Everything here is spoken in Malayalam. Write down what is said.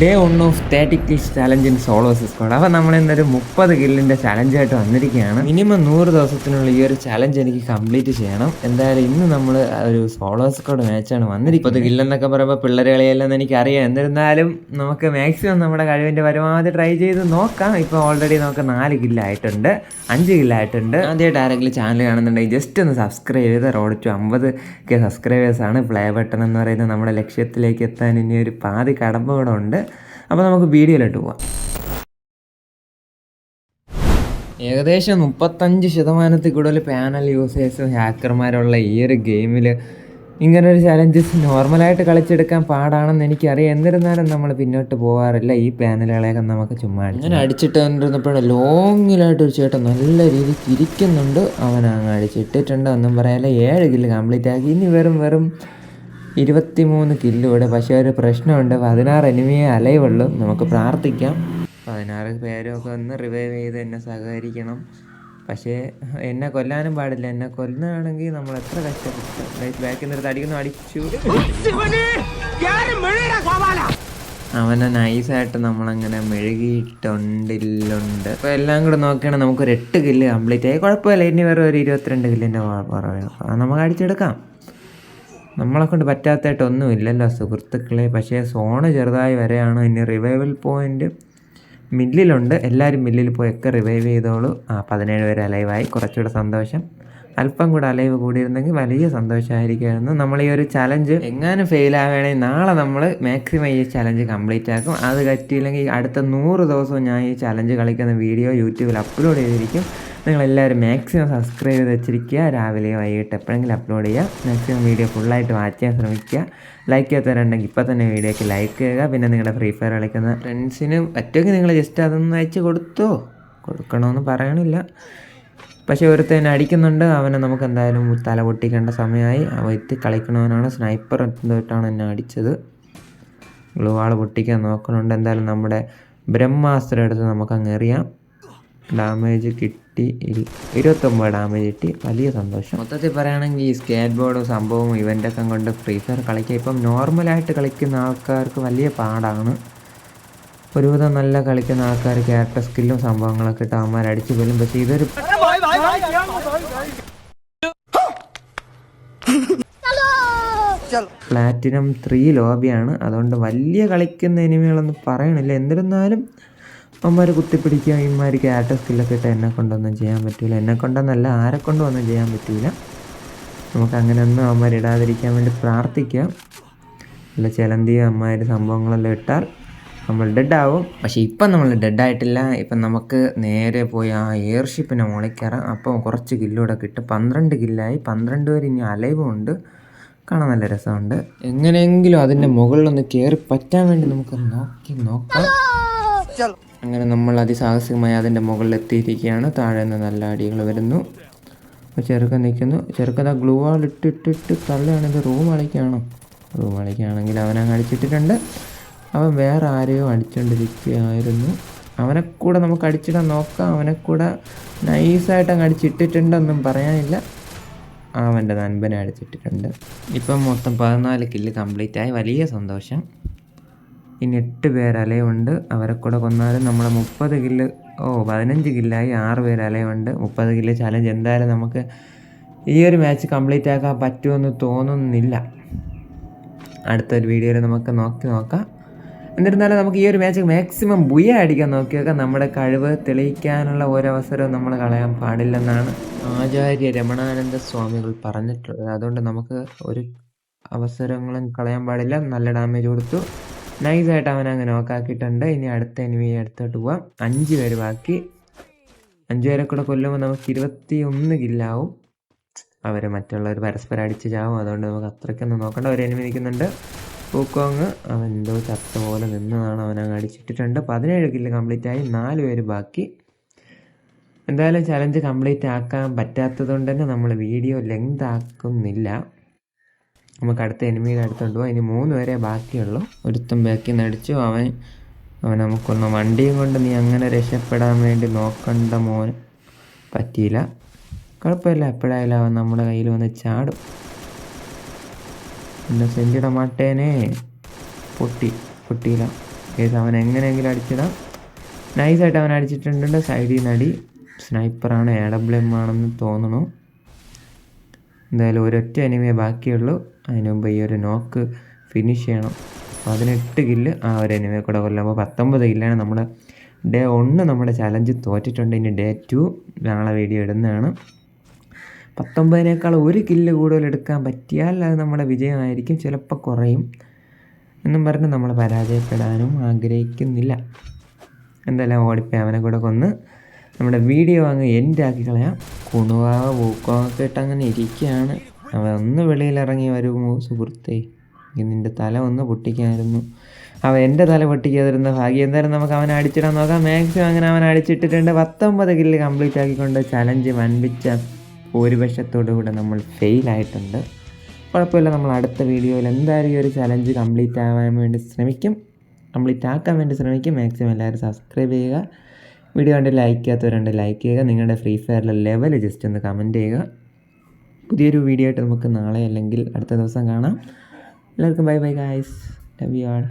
Day one of thirty kills challenge in solo squad അപ്പോൾ നമ്മൾ ഇന്നൊരു മുപ്പത് കില്ലിന്റെ ചാലഞ്ചായിട്ട് വന്നിരിക്കുകയാണ്. മിനിമം നൂറ് ദിവസത്തിനുള്ള ഈ ഒരു ചലഞ്ച് എനിക്ക് കംപ്ലീറ്റ് ചെയ്യണം. എന്തായാലും ഇന്ന് നമ്മൾ ഒരു സോളോ സ്ക്വാഡ് മാച്ചാണ് വന്നിരിക്കുന്നത്. മുപ്പത് കില്ലെന്നൊക്കെ പറയുമ്പോൾ പിള്ളേരെ കളിയല്ലെന്ന് എനിക്കറിയാം. എന്നിരുന്നാലും നമുക്ക് മാക്സിമം നമ്മുടെ കഴിവിന്റെ പരമാവധി ട്രൈ ചെയ്ത് നോക്കാം. ഇപ്പോൾ ഓൾറെഡി നമുക്ക് നാല് കില്ലായിട്ടുണ്ട്. അഞ്ച് കില്ലായിട്ടുണ്ട്. ആദ്യമായിട്ട് ആരെങ്കിലും ചാനൽ കാണുന്നുണ്ടെങ്കിൽ ജസ്റ്റ് ഒന്ന് സബ്സ്ക്രൈബ് ചെയ്ത് റോഡ് ടു അമ്പത് കെ സബ്സ്ക്രൈബേഴ്സാണ് പ്ലേ ബട്ടൺ എന്ന് പറയുന്നത് നമ്മുടെ ലക്ഷ്യത്തിലേക്ക് എത്താൻ ഇനി ഒരു പാതി കടമ്പ കൂടെ ഉണ്ട് അപ്പോൾ നമുക്ക് വീഡിയോയിലോട്ട് പോവാം. ഏകദേശം മുപ്പത്തഞ്ച് ശതമാനത്തിൽ കൂടുതൽ പാനൽ യൂസേഴ്സും ഹാക്കർമാരുള്ള ഈ ഒരു ഗെയിമിൽ ഇങ്ങനൊരു ചലഞ്ചസ് നോർമലായിട്ട് കളിച്ചെടുക്കാൻ പാടാണെന്ന് എനിക്കറിയാം. എന്നിരുന്നാലും നമ്മൾ പിന്നോട്ട് പോകാറില്ല ഈ പാനലുകളെയൊക്കെ നമുക്ക് ചുമ്മാ അങ്ങനെ അടിച്ചിട്ട് വന്നിരുന്നപ്പോഴും ലോങ്ങിലായിട്ട് ഒരു ചേട്ടൻ നല്ല രീതിയിൽ ഇരിക്കുന്നുണ്ട്. അവൻ അങ്ങ് അടിച്ചിട്ടിട്ടുണ്ട് ഒന്നും പറയാല്ല ഏഴ് കില്ല് കംപ്ലീറ്റ് ആക്കി. ഇനി വെറും വെറും ഇരുപത്തി മൂന്ന് കില്ലുകൂടെ പക്ഷേ ഒരു പ്രശ്നമുണ്ട്. പതിനാറ് എനിമിയെ അലയുള്ളൂ. നമുക്ക് പ്രാർത്ഥിക്കാം. പതിനാറ് പേരും ഒക്കെ ഒന്ന് റിവൈവ് ചെയ്ത് എന്നെ സഹകരിക്കണം. പക്ഷേ എന്നെ കൊല്ലാനും പാടില്ല. എന്നെ കൊല്ലുകയാണെങ്കിൽ നമ്മൾ എത്ര കഷ്ടപ്പെട്ടു. ബാക്കിൽ നിന്ന് അടിക്കുന്നു അടിച്ചു. അവനെ നൈസായിട്ട് നമ്മളങ്ങനെ മെഴുകിയിട്ടുണ്ടില്ലുണ്ട്. അപ്പോൾ എല്ലാം കൂടെ നോക്കുകയാണെങ്കിൽ നമുക്കൊരു എട്ട് കില്ല് കംപ്ലീറ്റ് ആയി. കുഴപ്പമില്ല. ഇനി വേറെ ഒരു ഇരുപത്തിരണ്ട് കില്ലിന്റെ കുറവ്. അത് നമുക്ക് അടിച്ചെടുക്കാം. നമ്മളെ കൊണ്ട് പറ്റാത്തതായിട്ടൊന്നും ഒന്നുമില്ലല്ലോ സുഹൃത്തുക്കളെ. പക്ഷേ സോണ് ചെറുതായി വരെയാണ്. ഇനി റിവൈവൽ പോയിന്റ് മില്ലിലുണ്ട്. എല്ലാവരും മില്ലിൽ പോയൊക്കെ റിവൈവ് ചെയ്തോളൂ. ആ പതിനേഴ് പേര് അലൈവായി കുറച്ചുകൂടെ സന്തോഷം. അല്പം കൂടെ അലൈവ് കൂടിയിരുന്നെങ്കിൽ വലിയ സന്തോഷമായിരിക്കുമായിരുന്നു. നമ്മൾ ഈ ഒരു ചലഞ്ച് എങ്ങാനും ഫെയിൽ ആവുകയാണെങ്കിൽ നാളെ നമ്മൾ മാക്സിമം ഈ ചലഞ്ച് കംപ്ലീറ്റ് ആക്കും. അത് പറ്റിയില്ലെങ്കിൽ അടുത്ത നൂറ് ദിവസവും ഞാൻ ഈ ചലഞ്ച് കളിക്കുന്ന വീഡിയോ യൂട്യൂബിൽ അപ്ലോഡ് ചെയ്തിരിക്കും. നിങ്ങളെല്ലാവരും മാക്സിമം സബ്സ്ക്രൈബ് ചെയ്ത് വെച്ചിരിക്കുക. രാവിലെ വൈകിട്ട് എപ്പോഴെങ്കിലും അപ്ലോഡ് ചെയ്യുക. മാക്സിമം വീഡിയോ ഫുള്ളായിട്ട് വാച്ച് ചെയ്യാൻ ശ്രമിക്കുക. ലൈക്ക് ചെയ്യാത്തവരുണ്ടെങ്കിൽ ഇപ്പോൾ തന്നെ വീഡിയോക്ക് ലൈക്ക് ചെയ്യുക. പിന്നെ നിങ്ങളുടെ ഫ്രീ ഫയർ കളിക്കുന്ന ഫ്രണ്ട്സിനും പറ്റുമെങ്കിൽ നിങ്ങൾ ജസ്റ്റ് അതൊന്ന് അയച്ച് കൊടുത്തോ? കൊടുക്കണമെന്ന് പറയണില്ല. പക്ഷേ ഒരുത്തൻ അടിക്കുന്നുണ്ട്. അവനെ നമുക്ക് എന്തായാലും തല പൊട്ടിക്കേണ്ട സമയമായി. എത്തി കളിക്കണവനാണ്. സ്നൈപ്പർ തൊട്ടാണ് എന്നെ അടിച്ചത്? ഗ്ലൂ വാൾ പൊട്ടിക്കാൻ നോക്കണുണ്ട്. എന്തായാലും നമ്മുടെ ബ്രഹ്മാസ്ത്രം എടുത്ത് നമുക്ക് അങ്ങ് എറിയാം. ഡാമേജ് കിട്ടി ഇരുപത്തൊമ്പത് ഡാമേജ് കിട്ടി. വലിയ സന്തോഷം. മൊത്തത്തിൽ പറയുകയാണെങ്കിൽ ഈ സ്കേറ്റ് ബോർഡും സംഭവവും ഇവന്റൊക്കെ കൊണ്ട് ഫ്രീ ഫയർ കളിക്കുക ഇപ്പം നോർമലായിട്ട് കളിക്കുന്ന ആൾക്കാർക്ക് വലിയ പാടാണ്. ഒരുവിധം നല്ല കളിക്കുന്ന ആൾക്കാർ ക്യാരക്ടർ സ്കില്ലും സംഭവങ്ങളൊക്കെ ഇട്ട് അവന്മാർ അടിച്ചു പോലും പക്ഷേ ഇതൊരു പ്ലാറ്റിനം ത്രീ ലോബിയാണ് അതുകൊണ്ട് വലിയ കളിക്കുന്ന എനിമികളൊന്നും പറയണില്ല. എന്നിരുന്നാലും അവന്മാർ കുത്തിപ്പിടിക്കുക ഇമാർ ക്യാരക്ടർ സ്കില്ലൊക്കെ ഇട്ട് എന്നെ കൊണ്ടൊന്നും ചെയ്യാൻ പറ്റില്ല എന്നെ കൊണ്ടൊന്നല്ല ആരെ കൊണ്ടും ഒന്നും ചെയ്യാൻ പറ്റില്ല നമുക്ക് അങ്ങനെയൊന്നും അവന്മാർ ഇടാതിരിക്കാൻ വേണ്ടി പ്രാർത്ഥിക്കാം അല്ല ചിലന്തി അമ്മമാർ സംഭവങ്ങളെല്ലാം ഇട്ടാൽ നമ്മൾ ഡെഡ് ആവും. പക്ഷേ ഇപ്പം നമ്മൾ ഡെഡ് ആയിട്ടില്ല. ഇപ്പം നമുക്ക് നേരെ പോയി ആ എയർഷിപ്പിനെ മുകളിൽ കയറാം. അപ്പോൾ കുറച്ച് കില്ലൂടെ കിട്ടും. പന്ത്രണ്ട് കില്ലായി. പന്ത്രണ്ട് പേര് ഇനി അലൈവും ഉണ്ട്. കാണാൻ നല്ല രസമുണ്ട്. എങ്ങനെയെങ്കിലും അതിന്റെ മുകളിലൊന്ന് കയറി പറ്റാൻ വേണ്ടി നമുക്ക് നോക്കി നോക്കാം. അങ്ങനെ നമ്മൾ അതിസാഹസികമായി അതിന്റെ മുകളിൽ എത്തിയിരിക്കുകയാണ് താഴെ നിന്ന് നല്ല അടികൾ വരുന്നു. ചെറുക്കൻ നിൽക്കുന്നു. ചെറുക്കൻ ആ ഗ്ലൂ വാൾ ഇട്ടിട്ടിട്ട് തള്ളുകയാണെങ്കിൽ റൂം അളിക്കാണോ റൂം അളിക്കുകയാണെങ്കിൽ അവനങ്ങ് അടിച്ചിട്ടിട്ടുണ്ട്. അവൻ വേറെ ആരെയോ അടിച്ചുകൊണ്ടിരിക്കുകയായിരുന്നു അവനെ കൂടെ നമുക്ക് അടിച്ചിടാൻ നോക്കാം. അവനെ കൂടെ നൈസായിട്ട് അങ്ങ് അടിച്ചിട്ടിട്ടുണ്ടെന്നും പറയാനില്ല. അവന്റെ നൻപനെ അടിച്ചിട്ടിട്ടുണ്ട്. ഇപ്പം മൊത്തം പതിനാല് കില്ല് കംപ്ലീറ്റായി വലിയ സന്തോഷം. ഇനി എട്ട് പേർ അലയുണ്ട്. അവരെ കൂടെ കൊന്നാലും നമ്മൾ മുപ്പത് കില്ല് ഓ പതിനഞ്ച് കില്ലായി ആറ് പേര് അലയുണ്ട്. മുപ്പത് കില്ല് ചലഞ്ച് എന്തായാലും നമുക്ക് ഈ ഒരു മാച്ച് കംപ്ലീറ്റ് ആക്കാൻ പറ്റുമെന്ന് തോന്നുന്നില്ല. അടുത്തൊരു വീഡിയോയിൽ നമുക്ക് നോക്കി നോക്കാം. എന്നിരുന്നാലും നമുക്ക് ഈ ഒരു മാച്ച് മാക്സിമം ബുയ അടിക്കാൻ നോക്കിയൊക്കെ നോക്കാം. നമ്മുടെ കഴിവ് തെളിയിക്കാനുള്ള ഒരവസരവും നമ്മൾ കളയാൻ പാടില്ലെന്നാണ് ആചാര്യ രമണാനന്ദ സ്വാമികൾ പറഞ്ഞിട്ടുള്ളത്. അതുകൊണ്ട് നമുക്ക് ഒരു അവസരങ്ങളും കളയാൻ പാടില്ല. നല്ല ഡാമേജ് കൊടുത്തു. നൈസായിട്ട് അവൻ അങ്ങനെ നോക്കാക്കിയിട്ടുണ്ട് ഇനി അടുത്ത എനിമി അടുത്തോട്ട് പോവാം. അഞ്ച് പേര് ബാക്കി. അഞ്ച് പേരെ കൂടെ കൊല്ലുമ്പോൾ നമുക്ക് ഇരുപത്തി ഒന്ന് കില്ലാവും അവരെ മറ്റുള്ളവർ പരസ്പരം അടിച്ച് ചാവും. അതുകൊണ്ട് നമുക്ക് അത്രയ്ക്കൊന്നും നോക്കണ്ട. ഒരു എനിമി നിൽക്കുന്നുണ്ട്. പൂക്കോങ് അവൻ എന്തോ ചത്ത പോലെ നിന്നതാണ് അവൻ അങ്ങ് അടിച്ചിട്ടിട്ടുണ്ട്. പതിനേഴ് കില്ല് കംപ്ലീറ്റ് ആയി. നാല് പേര് ബാക്കി. എന്തായാലും ചലഞ്ച് കംപ്ലീറ്റ് ആക്കാൻ പറ്റാത്തത് കൊണ്ട് തന്നെ നമ്മൾ വീഡിയോ ലെങ്ത് ആക്കുന്നില്ല. നമുക്ക് അടുത്ത എനിമിയുടെ അടുത്തുണ്ട്. പോകാം ഇനി മൂന്ന് പേരെ ബാക്കിയുള്ളൂ. ഒരുത്തൻ ബാക്കി നടിച്ചു അവൻ അവൻ നമുക്കൊന്ന് വണ്ടിയും കൊണ്ട് നീ അങ്ങനെ രക്ഷപ്പെടാൻ വേണ്ടി നോക്കണ്ട മോൻ പറ്റിയില്ല. കുഴപ്പമില്ല. എപ്പോഴായാലും അവൻ നമ്മുടെ കയ്യിൽ വന്ന് ചാടും. പിന്നെ സെഞ്ചിട മാട്ടേനെ. പൊട്ടി പൊട്ടിയില്ല. കേസ് അവൻ എങ്ങനെയെങ്കിലും അടിച്ചിടാം. നൈസായിട്ട് അവൻ അടിച്ചിട്ടുണ്ട്. സൈഡിൽ നിന്ന് അടി. സ്നൈപ്പറാണ് എ ഡബ്ല്യു എം ആണെന്ന് തോന്നുന്നു. എന്തായാലും ഒരൊറ്റ എനിമിയെ ബാക്കിയുള്ളൂ. അതിന് മുമ്പ് ഈ ഒരു നോക്ക് ഫിനിഷ് ചെയ്യണം. പതിനെട്ട് കില്ല് ആ ഒരു എനിമയെ കൂടെ കൊല്ലുമ്പോൾ പത്തൊമ്പത് കില്ലാണ് നമ്മൾ ഡേ ഒന്ന് നമ്മുടെ ചലഞ്ച് തോറ്റിട്ടുണ്ട്. ഇനി ഡേ ടു നാളെ വീഡിയോ ഇടുന്നതാണ്. പത്തൊമ്പതിനേക്കാൾ ഒരു കില്ല് കൂടുതൽ എടുക്കാൻ പറ്റിയാൽ അത് നമ്മുടെ വിജയമായിരിക്കും. ചിലപ്പോൾ കുറയും. എന്നും പറഞ്ഞ് നമ്മൾ പരാജയപ്പെടാനും ആഗ്രഹിക്കുന്നില്ല. എന്തായാലും ഓടിപ്പോയി അവനെ കൂടെ കൊന്ന് നമ്മുടെ വീഡിയോ അങ്ങ് എന്റെ ആക്കി കളയാം. കുണുവാവ പൂക്കമൊക്കെ ഇട്ട് അങ്ങനെ ഇരിക്കുകയാണ്. അവൻ ഒന്ന് വെളിയിലിറങ്ങി വരുമോ സുഹൃത്തേ? നിന്റെ തല ഒന്ന് പൊട്ടിക്കായിരുന്നു. അവൻ എന്റെ തല പൊട്ടിക്കാതിരുന്ന ഭാഗ്യം. എന്തായാലും നമുക്ക് അവനെ അടിച്ചിടാൻ നോക്കാം. മാക്സിമം അങ്ങനെ അവൻ അടിച്ചിട്ടിട്ടുണ്ട്. പത്തൊമ്പത് കില്ല് കംപ്ലീറ്റ് ആക്കിക്കൊണ്ട് ചലഞ്ച് വൻപിച്ച ഭൂരിപക്ഷത്തോടുകൂടെ നമ്മൾ ഫെയിലായിട്ടുണ്ട് കുഴപ്പമില്ല. നമ്മൾ അടുത്ത വീഡിയോയിൽ എന്തായാലും ഈ ഒരു ചലഞ്ച് കംപ്ലീറ്റ് ആവാൻ വേണ്ടി ശ്രമിക്കും. കംപ്ലീറ്റ് ആക്കാൻ വേണ്ടി ശ്രമിക്കും. മാക്സിമം എല്ലാവരും സബ്സ്ക്രൈബ് ചെയ്യുക. വീഡിയോ കണ്ട് ലൈക്ക് ചെയ്യാത്തവരുണ്ട് ലൈക്ക് ചെയ്യുക. നിങ്ങളുടെ ഫ്രീ ഫയറിലെ ലെവൽ ജസ്റ്റ് ഒന്ന് കമന്റ് ചെയ്യുക. പുതിയൊരു വീഡിയോ ആയിട്ട് നമുക്ക് നാളെ അല്ലെങ്കിൽ അടുത്ത ദിവസം കാണാം. എല്ലാവർക്കും bye bye guys love you all